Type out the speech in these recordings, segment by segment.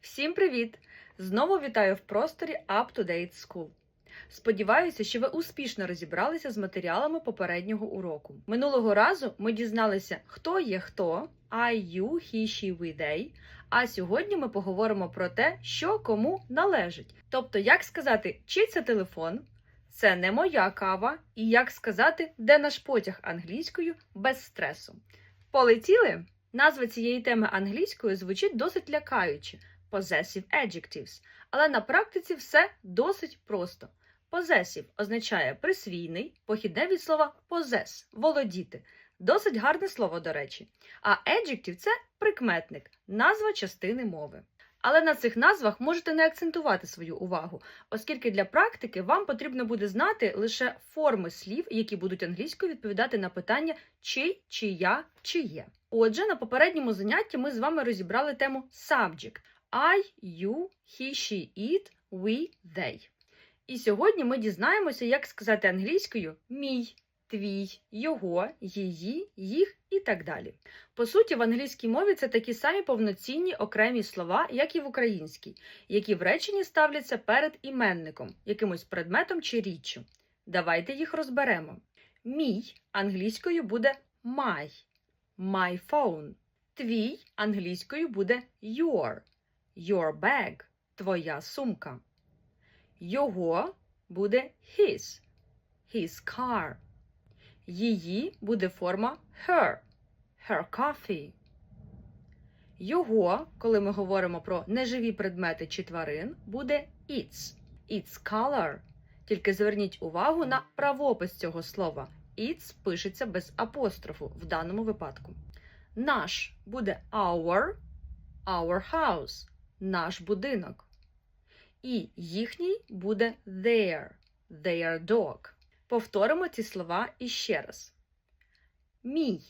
Всім привіт! Знову вітаю в просторі Up to Date School. Сподіваюся, що ви успішно розібралися з матеріалами попереднього уроку. Минулого разу ми дізналися, хто є хто, I, you, he, she, we, they. А сьогодні ми поговоримо про те, що кому належить. Тобто, як сказати, чий це телефон, це не моя кава, і як сказати, де наш потяг англійською без стресу. Полетіли? Назва цієї теми англійською звучить досить лякаюче possessive adjectives, але на практиці все досить просто. Possessive означає присвійний, похідне від слова possess – володіти. Досить гарне слово, до речі. А adjective – це прикметник, назва частини мови. Але на цих назвах можете не акцентувати свою увагу, оскільки для практики вам потрібно буде знати лише форми слів, які будуть англійською відповідати на питання чий, чия, чиє. Отже, на попередньому занятті ми з вами розібрали тему subject I, you, he, she, it, we, they. І сьогодні ми дізнаємося, як сказати англійською мій, твій, його, її, їх і так далі. По суті, в англійській мові це такі самі повноцінні окремі слова, як і в українській, які в реченні ставляться перед іменником, якимось предметом чи річчю. Давайте їх розберемо. Мій англійською буде my, my phone. Твій англійською буде your, your bag, твоя сумка. Його буде his, his car. Її буде форма her, her coffee. Його, коли ми говоримо про неживі предмети чи тварин, буде its, its color. Тільки зверніть увагу на правопис цього слова. Its пишеться без апострофу в даному випадку. Наш буде our, our house, наш будинок. І їхній буде their, their dog. Повторимо ці слова іще раз. Мій,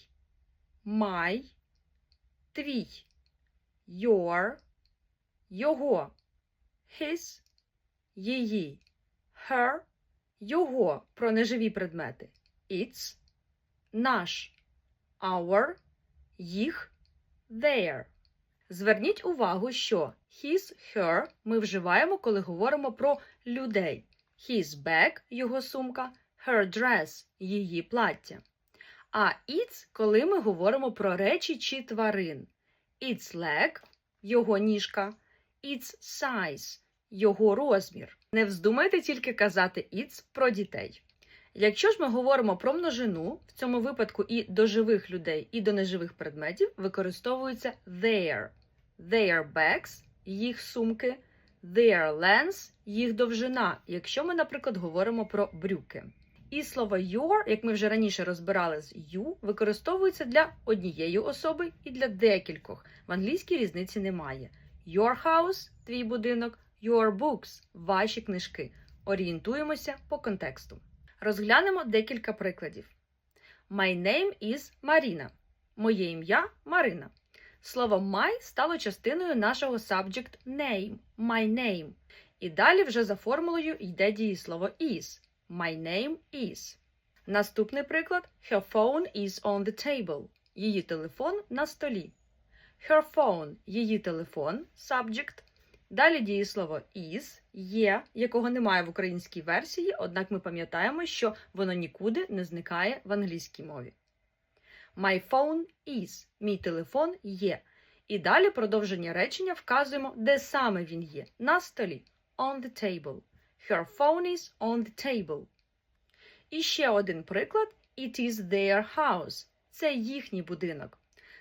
my, твій, your, його, his, її, her, його про неживі предмети. Its, наш, our, їх, their. Зверніть увагу, що his, her ми вживаємо, коли говоримо про людей. His bag – його сумка, her dress – її плаття. А its, коли ми говоримо про речі чи тварин. Its leg – його ніжка, its size – його розмір. Не вздумайте тільки казати its про дітей. Якщо ж ми говоримо про множину, в цьому випадку і до живих людей, і до неживих предметів використовується their. Their bags – їх сумки, their length – їх довжина, якщо ми, наприклад, говоримо про брюки. І слово your, як ми вже раніше розбирали з you, використовується для однієї особи і для декількох. В англійській різниці немає. Your house – твій будинок, your books – ваші книжки. Орієнтуємося по контексту. Розглянемо декілька прикладів. My name is Marina. Моє ім'я Марина. Слово my стало частиною нашого subject name, my name. І далі вже за формулою йде дієслово is. My name is. Наступний приклад Her phone is on the table. Її телефон на столі. Her phone – її телефон, subject. Далі дієслово is, є, якого немає в українській версії, однак ми пам'ятаємо, що воно нікуди не зникає в англійській мові. My phone is. Мій телефон є. І далі продовження речення вказуємо, де саме він є. На столі. On the table. Her phone is on the table. І ще один приклад. It is their house. Це їхній будинок.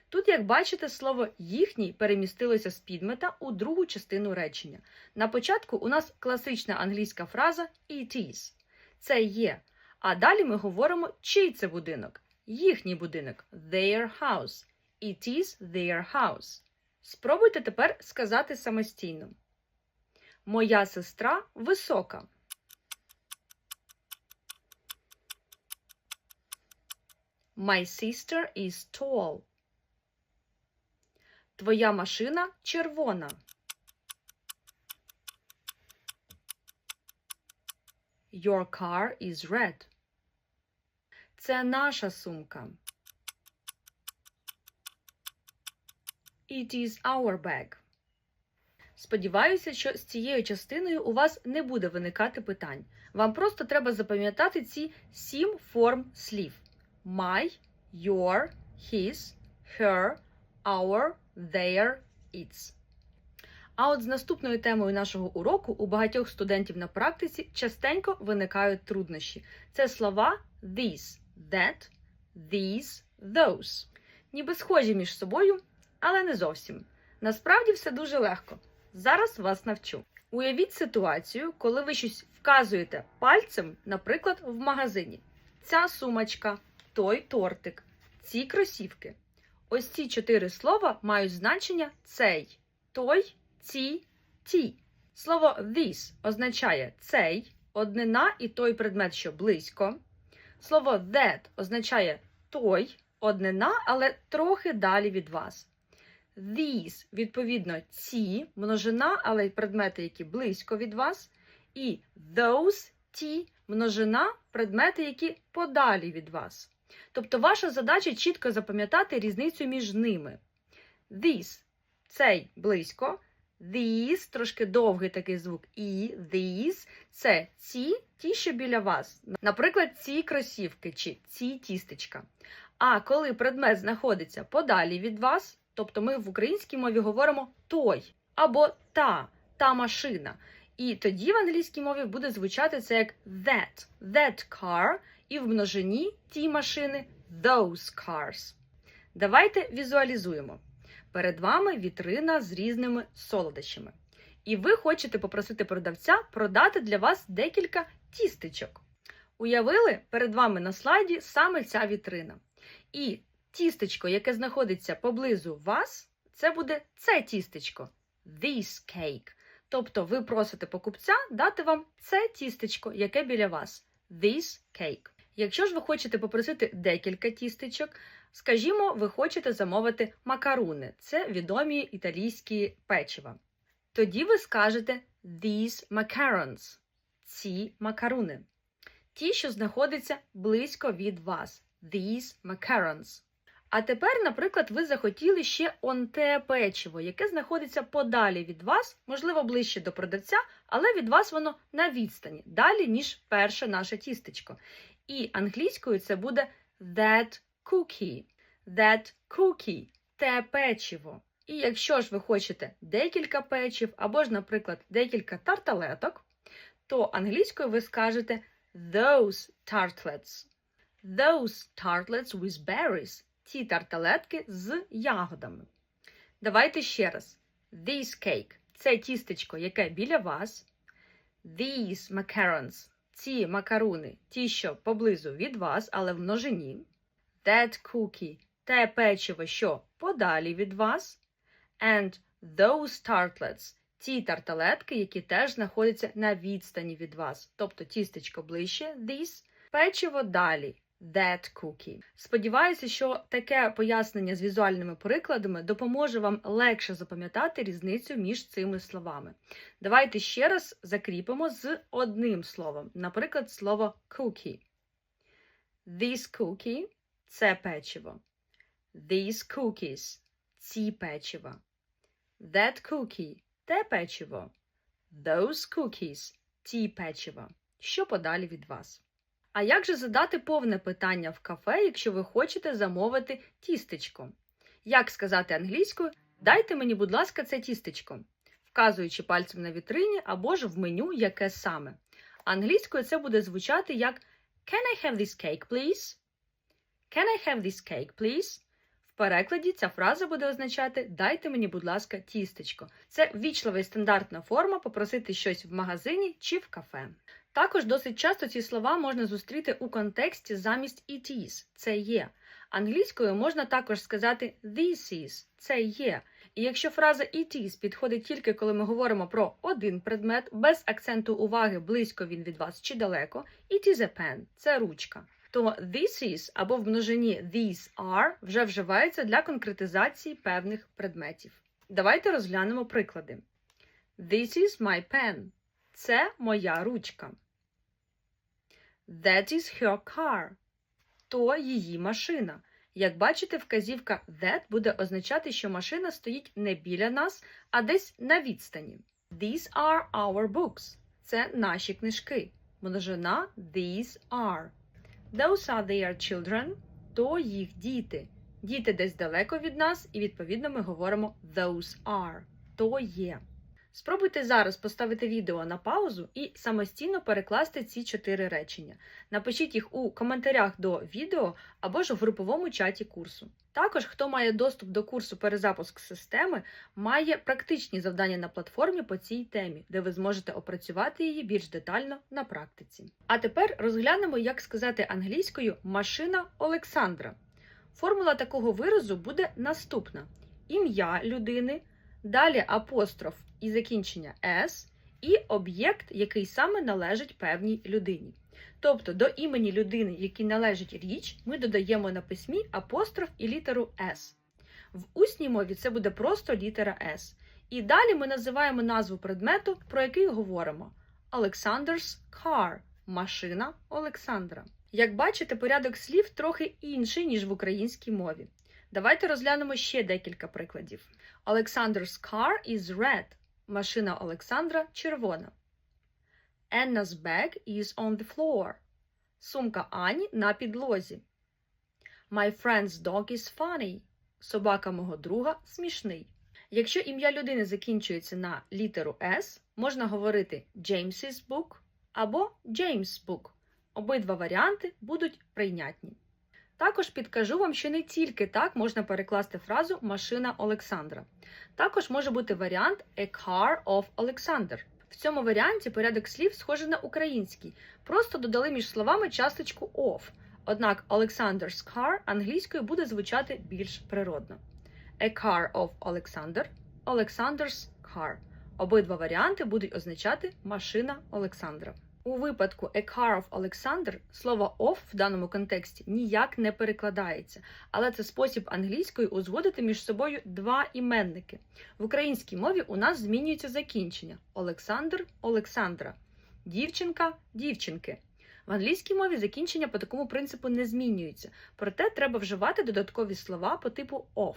Тут, як бачите, слово їхній перемістилося з підмета у другу частину речення. На початку у нас класична англійська фраза it is. Це є. А далі ми говоримо, чий це будинок. Їхній будинок their house. It is their house. Спробуйте тепер сказати самостійно. Моя сестра висока. My sister is tall. Твоя машина червона. Your car is red. Це наша сумка. It is our bag. Сподіваюся, що з цією частиною у вас не буде виникати питань. Вам просто треба запам'ятати ці сім форм слів: my, your, his, her, our, their, its. А от з наступною темою нашого уроку у багатьох студентів на практиці частенько виникають труднощі. Це слова these, that, these, those. Ніби схожі між собою, але не зовсім. Насправді все дуже легко. Зараз вас навчу. Уявіть ситуацію, коли ви щось вказуєте пальцем, наприклад, в магазині. Ця сумочка, той тортик, ці кросівки. Ось ці чотири слова мають значення цей, той, ці, ті. Слово this означає цей, однина і той предмет, що близько. Слово that означає той, однина, але трохи далі від вас. These, відповідно, ці, множина, але предмети, які близько від вас. І those, ті, множина, предмети, які подалі від вас. Тобто ваша задача чітко запам'ятати різницю між ними. These – цей близько, these – трошки довгий такий звук, і these – це ці, ті, що біля вас. Наприклад, ці кросівки чи ці тістечка. А коли предмет знаходиться подалі від вас, тобто ми в українській мові говоримо той або та, та машина. І тоді в англійській мові буде звучати це як that, that car, і в множині ті машини those cars. Давайте візуалізуємо. Перед вами вітрина з різними солодощами. І ви хочете попросити продавця продати для вас декілька тістечок. Уявили, перед вами на слайді саме ця вітрина. І тістечко, яке знаходиться поблизу вас, це буде це тістечко. This cake. Тобто ви просите покупця дати вам це тістечко, яке біля вас. This cake. Якщо ж ви хочете попросити декілька тістечок, скажімо, ви хочете замовити макаруни. Це відомі італійські печива. Тоді ви скажете these macarons. Ці макаруни. Ті, що знаходяться близько від вас. These macarons. А тепер, наприклад, ви захотіли ще он те печиво, яке знаходиться подалі від вас, можливо, ближче до продавця, але від вас воно на відстані, далі, ніж перше наше тістечко. І англійською це буде that cookie. That cookie – те печиво. І якщо ж ви хочете декілька печив, або ж, наприклад, декілька тарталеток, то англійською ви скажете those tartlets. Those tartlets with berries. Ті тарталетки з ягодами. Давайте ще раз. This cake – це тістечко, яке біля вас. These macarons – ці макаруни, ті, що поблизу від вас, але в множині. That cookie – те печиво, що подалі від вас. And those tartlets – ті тарталетки, які теж знаходяться на відстані від вас. Тобто тістечко ближче, this, печиво далі. That cookie. Сподіваюся, що таке пояснення з візуальними прикладами допоможе вам легше запам'ятати різницю між цими словами. Давайте ще раз закріпимо з одним словом, наприклад, слово cookie. This cookie – це печиво. These cookies – ці печива. That cookie – те печиво. Those cookies – ті печива, що подалі від вас. А як же задати повне питання в кафе, якщо ви хочете замовити тістечко? Як сказати англійською Дайте мені, будь ласка, це тістечко, вказуючи пальцем на вітрині або ж в меню, яке саме. Англійською це буде звучати як Can I have this cake, please? Can I have this cake, please? В перекладі ця фраза буде означати Дайте мені, будь ласка, тістечко. Це ввічлива і стандартна форма попросити щось в магазині чи в кафе. Також досить часто ці слова можна зустріти у контексті замість it is – це є. Англійською можна також сказати this is – це є. І якщо фраза it is підходить тільки коли ми говоримо про один предмет, без акценту уваги, близько він від вас чи далеко, it is a pen – це ручка. То this is або в множині these are вже вживається для конкретизації певних предметів. Давайте розглянемо приклади. This is my pen. Це моя ручка. That is her car. То її машина. Як бачите, вказівка that буде означати, що машина стоїть не біля нас, а десь на відстані. These are our books. Це наші книжки. Множина these are. Those are their children. То їх діти. Діти десь далеко від нас, і відповідно ми говоримо those are. То є. Спробуйте зараз поставити відео на паузу і самостійно перекласти ці чотири речення. Напишіть їх у коментарях до відео або ж у груповому чаті курсу. Також, хто має доступ до курсу перезапуск системи, має практичні завдання на платформі по цій темі, де ви зможете опрацювати її більш детально на практиці. А тепер розглянемо, як сказати англійською машина Олександра. Формула такого виразу буде наступна: ім'я людини, далі апостроф і закінчення S, і об'єкт, який саме належить певній людині. Тобто до імені людини, якій належить річ, ми додаємо на письмі апостроф і літеру S. В усній мові це буде просто літера S. І далі ми називаємо назву предмету, про який говоримо: Alexander's car машина Олександра. Як бачите, порядок слів трохи інший, ніж в українській мові. Давайте розглянемо ще декілька прикладів. Alexander's car is red. Машина Олександра червона. Anna's bag is on the floor. Сумка Ані на підлозі. My friend's dog is funny. Собака мого друга смішний. Якщо ім'я людини закінчується на літеру S, можна говорити James's book або James' book. Обидва варіанти будуть прийнятні. Також підкажу вам, що не тільки так можна перекласти фразу машина Олександра. Також може бути варіант A car of Alexander. В цьому варіанті порядок слів схожий на український, просто додали між словами часточку of. Однак Alexander's car англійською буде звучати більш природно. A car of Alexander, Alexander's car. Обидва варіанти будуть означати машина Олександра. У випадку of Alexander слово of в даному контексті ніяк не перекладається, але це спосіб англійської узгодити між собою два іменники. В українській мові у нас змінюється закінчення Олександр Олександра, дівчинка дівчинки. В англійській мові закінчення по такому принципу не змінюється, проте треба вживати додаткові слова по типу of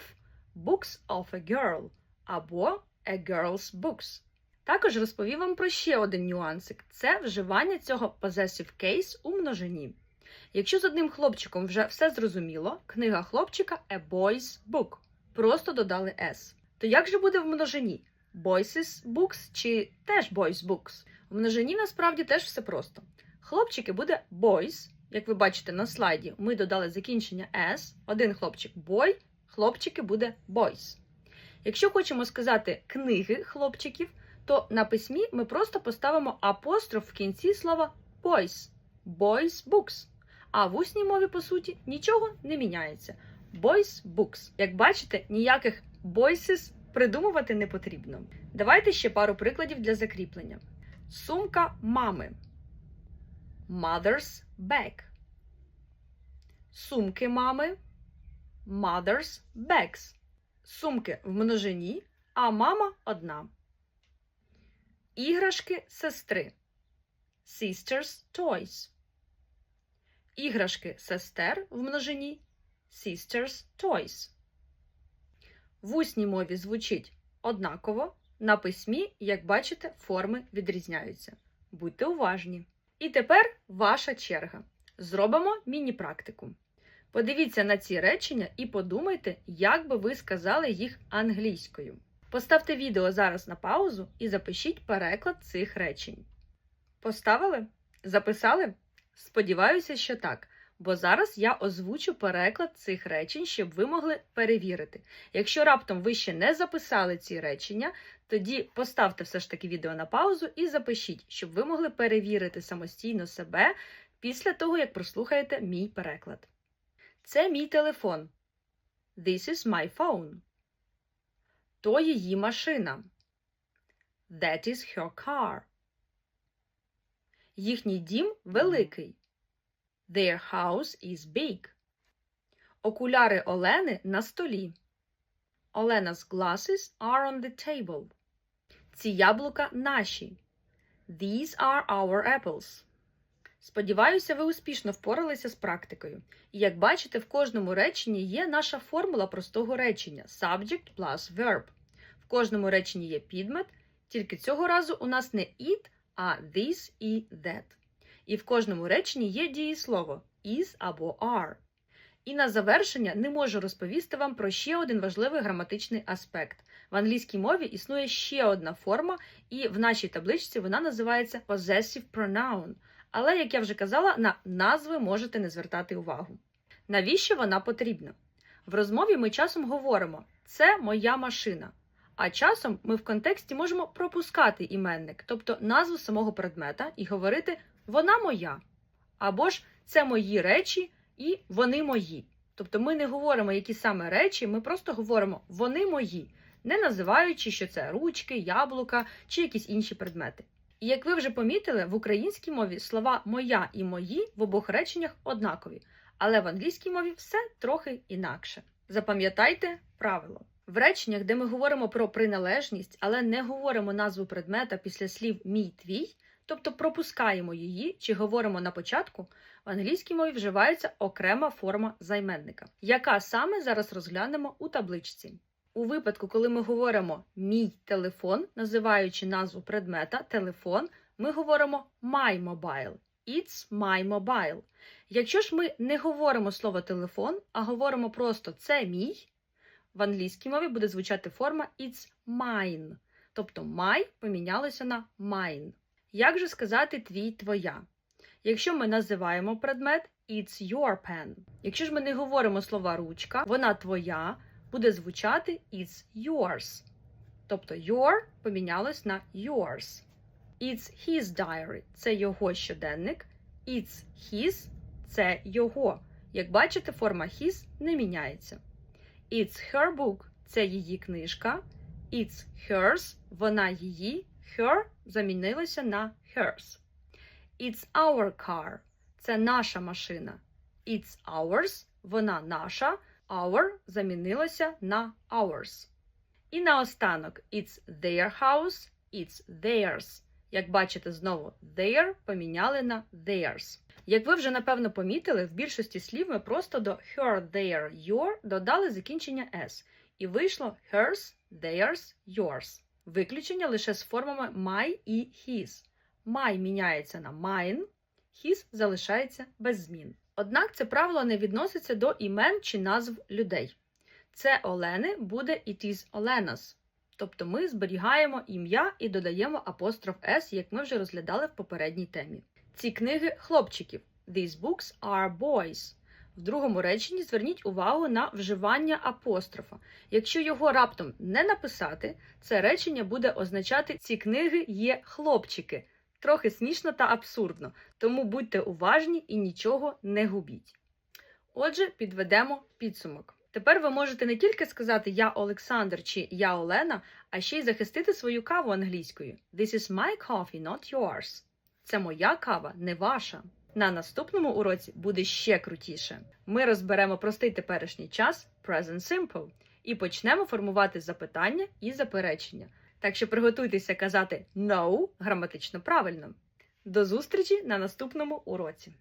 books of a girl або a girl's books. Також розповім вам про ще один нюансик це вживання цього possessive case у множині. Якщо з одним хлопчиком вже все зрозуміло, книга хлопчика a boy's book. Просто додали S. То як же буде в множині? Boys' books чи теж boys' books? В множині насправді теж все просто. Хлопчики буде boys, як ви бачите на слайді, ми додали закінчення S, один хлопчик boy, хлопчики буде boys. Якщо хочемо сказати книги хлопчиків, то на письмі ми просто поставимо апостроф в кінці слова boys, boys books. А в усній мові, по суті, нічого не міняється. Boys books. Як бачите, ніяких boyses придумувати не потрібно. Давайте ще пару прикладів для закріплення. Сумка мами. Mother's bag. Сумки мами. Mother's bags. Сумки в множині, а мама одна. Іграшки сестри. Sisters toys. Іграшки сестер в множині. Sisters toys. В усній мові звучить однаково. На письмі, як бачите, форми відрізняються. Будьте уважні. І тепер ваша черга. Зробимо міні-практику. Подивіться на ці речення і подумайте, як би ви сказали їх англійською. Поставте відео зараз на паузу і запишіть переклад цих речень. Поставили? Записали? Сподіваюся, що так. Бо зараз я озвучу переклад цих речень, щоб ви могли перевірити. Якщо раптом ви ще не записали ці речення, тоді поставте все ж таки відео на паузу і запишіть, щоб ви могли перевірити самостійно себе після того, як прослухаєте мій переклад. Це мій телефон. This is my phone. То її машина. That is her car. Їхній дім великий. Their house is big. Окуляри Олени на столі. Olena's glasses are on the table. Ці яблука наші. These are our apples. Сподіваюся, ви успішно впоралися з практикою. І як бачите, в кожному реченні є наша формула простого речення subject plus verb. В кожному реченні є підмет, тільки цього разу у нас не it, а this і that. І в кожному реченні є дієслово is або are. І на завершення не можу розповісти вам про ще один важливий граматичний аспект. В англійській мові існує ще одна форма, і в нашій табличці вона називається possessive pronoun. Але, як я вже казала, на назви можете не звертати увагу. Навіщо вона потрібна? В розмові ми часом говоримо це моя машина. А часом ми в контексті можемо пропускати іменник, тобто назву самого предмета, і говорити вона моя. Або ж це мої речі і вони мої. Тобто ми не говоримо, які саме речі, ми просто говоримо вони мої, не називаючи, що це ручки, яблука чи якісь інші предмети. І як ви вже помітили, в українській мові слова моя і мої в обох реченнях однакові, але в англійській мові все трохи інакше. Запам'ятайте правило. В реченнях, де ми говоримо про приналежність, але не говоримо назву предмета після слів мій твій, тобто пропускаємо її чи говоримо на початку, в англійській мові вживається окрема форма займенника, яка саме зараз розглянемо у табличці. У випадку, коли ми говоримо мій телефон, називаючи назву предмета телефон, ми говоримо my mobile. It's my mobile. Якщо ж ми не говоримо слово телефон, а говоримо просто це мій, в англійській мові буде звучати форма it's mine. Тобто my помінялося на mine. Як же сказати твій твоя? Якщо ми називаємо предмет it's your pen. Якщо ж ми не говоримо слова ручка, вона твоя, буде звучати it's yours. Тобто your помінялось на yours. It's his diary це його щоденник. It's his це його. Як бачите, форма his не міняється. It's her book це її книжка. It's hers вона її. Her замінилося на hers. It's our car це наша машина. It's ours вона наша. Our замінилося на ours. І наостанок it's their house, it's theirs. Як бачите, знову their поміняли на theirs. Як ви вже напевно помітили, в більшості слів ми просто до her, their, your додали закінчення s. І вийшло hers, theirs, yours. Виключення лише з формами my і his. My міняється на mine, his залишається без змін. Однак це правило не відноситься до імен чи назв людей. Це Олени буде it is Olena's. Тобто ми зберігаємо ім'я і додаємо апостроф S, як ми вже розглядали в попередній темі. Ці книги хлопчиків. These books are boys. В другому реченні зверніть увагу на вживання апострофа. Якщо його раптом не написати, це речення буде означати ці книги є хлопчики. Трохи смішно та абсурдно, тому будьте уважні і нічого не губіть. Отже, підведемо підсумок. Тепер ви можете не тільки сказати Я Олександр чи Я Олена, а ще й захистити свою каву англійською. This is my coffee, not yours. Це моя кава, не ваша. На наступному уроці буде ще крутіше. Ми розберемо простий теперішній час present simple і почнемо формувати запитання і заперечення. Так що приготуйтеся казати no граматично правильно. До зустрічі на наступному уроці.